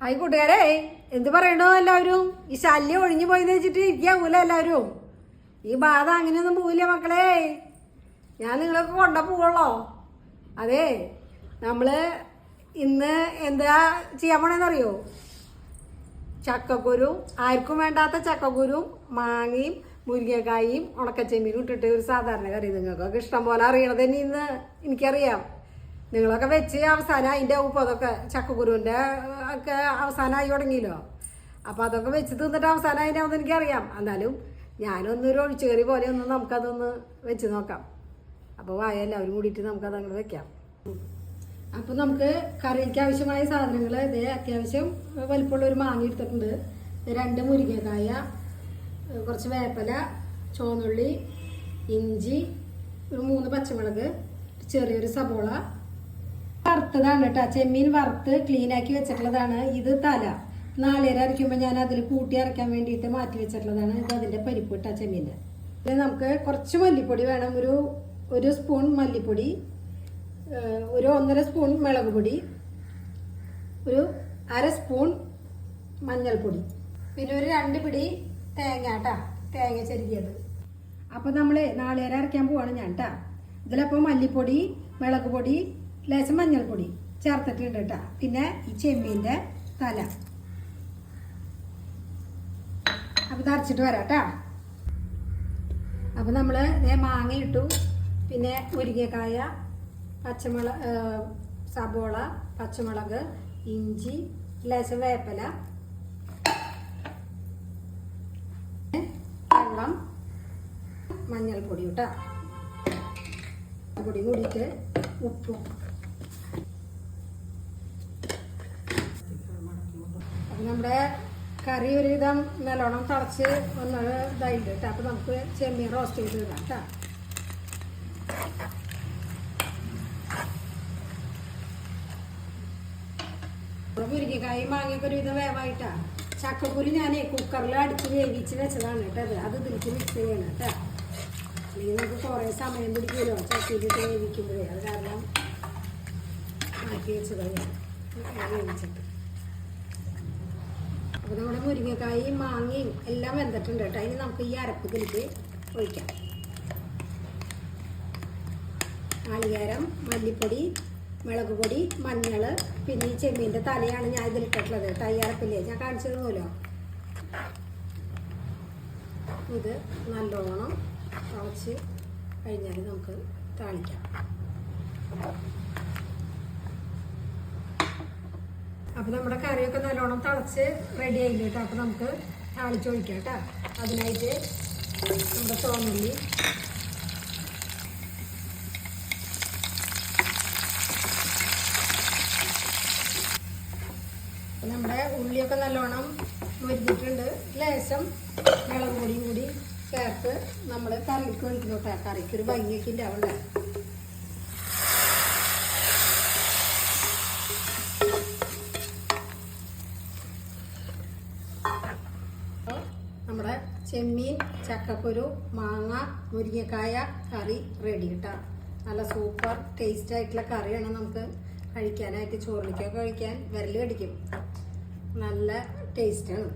Hi കൂട്ടുകാരെ എന്ത് പറയണോ എല്ലാവരും? ഈ ശല്യം ഒഴിഞ്ഞു പോയിന്ന് വെച്ചിട്ട് ഇരിക്കാവൂല എല്ലാവരും. ഈ ബാധ അങ്ങനെയൊന്നും പോവില്ല മക്കളെ. ഞാൻ നിങ്ങളൊക്കെ കൊണ്ട പോവുള്ളോ? അതെ നമ്മൾ ഇന്ന് എന്താ ചെയ്യാൻ പോണെന്നറിയോ? ചക്കക്കുരു ആർക്കും വേണ്ടാത്ത ചക്കക്കുരും മാങ്ങയും മുരിങ്ങക്കായും ഉണക്കച്ചെമ്മീനും ഇട്ടിട്ട് ഒരു സാധാരണ കറി നിങ്ങൾക്കൊക്കെ ഇഷ്ടം പോലെ അറിയണത് തന്നെ ഇന്ന് എനിക്കറിയാം. നിങ്ങളൊക്കെ വെച്ച് അവസാനം അതിന്റെ ഉപ്പ് അതൊക്കെ ചക്കക്കുരുവിന്റെ ഒക്കെ അവസാനമായി തുടങ്ങിയല്ലോ. അപ്പോൾ അതൊക്കെ വെച്ച് തിന്നിട്ട് അവസാനം അതിനാവുന്ന എനിക്കറിയാം. എന്നാലും ഞാനൊന്നൊരു ഒഴിച്ചുകറി പോലെ ഒന്ന് നമുക്കതൊന്ന് വെച്ച് നോക്കാം. അപ്പോൾ വായ എല്ലാവരും കൂടിയിട്ട് നമുക്കത് അങ്ങനെ വെക്കാം. അപ്പോൾ നമുക്ക് കറിക്ക് ആവശ്യമായ സാധനങ്ങൾ ഇതേ അത്യാവശ്യം വലിപ്പമുള്ള ഒരു മാങ്ങ എടുത്തിട്ടുണ്ട്. രണ്ട് മുരിങ്ങക്കായ കുറച്ച് വേപ്പല ചുവന്നുള്ളി ഇഞ്ചി ഒരു മൂന്ന് പച്ചമുളക് ചെറിയൊരു സബോള വറുത്തതാണ് കേട്ടോ. ചെമ്മീൻ വറുത്ത് ക്ലീൻ ആക്കി വെച്ചിട്ടുള്ളതാണ്. ഇത് തല. നാളേരം അരയ്ക്കുമ്പോൾ ഞാൻ അതിൽ കൂട്ടി അരയ്ക്കാൻ വേണ്ടിയിട്ട് മാറ്റി വെച്ചിട്ടുള്ളതാണ്. ഇത് അതിന്റെ പരിപ്പ് കേട്ടോ ചെമ്മീന്റെ ഇത് നമുക്ക് കുറച്ച് മല്ലിപ്പൊടി വേണം. ഒരു ഒരു സ്പൂൺ മല്ലിപ്പൊടി ഒരു ഒന്നര സ്പൂൺ മുളക് പൊടി ഒരു അര സ്പൂൺ മഞ്ഞൾപ്പൊടി. പിന്നെ ഒരു രണ്ട് പിടി തേങ്ങ കേട്ടാ. തേങ്ങ ചെരുകിയത്. അപ്പോൾ നമ്മൾ നാളേരം അരയ്ക്കാൻ പോവാണ് ഞാൻ കേട്ടാ. ഇതിലപ്പോൾ മല്ലിപ്പൊടി മുളക് പൊടി ലേശം മഞ്ഞൾപ്പൊടി ചേർത്തിട്ടുണ്ട് കേട്ടാ പിന്നെ ഈ ചെമ്മീന്റെ തല. അപ്പോൾ തറച്ചിട്ട് വരാം കേട്ടാ അപ്പോൾ നമ്മൾ മാങ്ങ ഇട്ടു. പിന്നെ മുരിങ്ങക്കായ പച്ചമുളക് സബോള പച്ചമുളക് ഇഞ്ചി ലേശം വേപ്പല വെള്ളം മഞ്ഞൾപ്പൊടി കേട്ടോ പൊടി കൂടിയിട്ട് ഉപ്പും നമ്മുടെ കറി ഒരുവിധം നല്ലോണം തിളച്ച് ഒന്ന് ഇതായിട്ട് കേട്ടോ. അപ്പം നമുക്ക് ചെമ്മീൻ റോസ്റ്റ് ചെയ്ത് ഇടാം കേട്ടോ. മുരിങ്ങക്കായി മാങ്ങിയൊക്കെ ഒരു വിധം വേവായിട്ടാ. ചക്കക്കുരു ഞാൻ കുക്കറിൽ അടിച്ച് വേവിച്ച് വെച്ചതാണ് കേട്ടോ അത്. ഇതിലേക്ക് മിക്സ് ചെയ്യണം കേട്ടോ. അല്ലെങ്കിൽ നമുക്ക് കുറേ സമയം പിടിക്കുമല്ലോ ചക്കയിലിട്ട് വേവിക്കുമ്പോഴേ. അത് കാരണം മാറ്റി വെച്ചതാണ്. വേവിച്ചിട്ട്. അപ്പോൾ നമ്മുടെ മുരിങ്ങക്കായും മാങ്ങയും എല്ലാം വെന്തിട്ടുണ്ട് കേട്ടോ. അതിന് നമുക്ക് ഈ അരപ്പ് ഒഴിക്കാം. നാളികേരം മല്ലിപ്പൊടി മുളക് പൊടി മഞ്ഞൾ പിന്നെ ഈ ചെമ്മീന്റെ തലയാണ് ഞാൻ ഇതിലിട്ടിട്ടുള്ളത് തയ്യാറപ്പില്ലേ ഞാൻ കാണിച്ചു തന്നല്ലോ ഇത് നല്ലോണം തിളച്ച് കഴിഞ്ഞാൽ നമുക്ക് താളിക്കാം. അപ്പോൾ നമ്മുടെ കറിയൊക്കെ നല്ലോണം തിളച്ച് റെഡി ആയില്ല കേട്ടോ അപ്പോൾ നമുക്ക് താളിച്ചൊഴിക്കാം കേട്ടോ അതിനായിട്ട് നമ്മുടെ തോന്നുള്ളി. നമ്മുടെ ഉള്ളിയൊക്കെ നല്ലോണം മുരിഞ്ഞിട്ടുണ്ട്. ലേശം മുളക് പൊടിയും കൂടി ചേർത്ത് നമ്മൾ കറിക്ക് ഒഴിക്കുന്നു കേട്ടോ കറിക്കൊരു ഭംഗിയൊക്കെ ഇല്ല അവിടെ അപ്പോൾ നമ്മുടെ ചെമ്മീൻ ചക്കക്കുരു മാങ്ങ മുരിങ്ങക്കായ കറി റെഡി കേട്ടോ നല്ല സൂപ്പർ ടേസ്റ്റ് ആയിട്ടുള്ള കറിയാണ് നമുക്ക് കഴിക്കാനായിട്ട് ചോറിലേക്കൊക്കെ കഴിക്കാൻ. വിരൽ കടിക്കും. നല്ല ടേസ്റ്റാണ്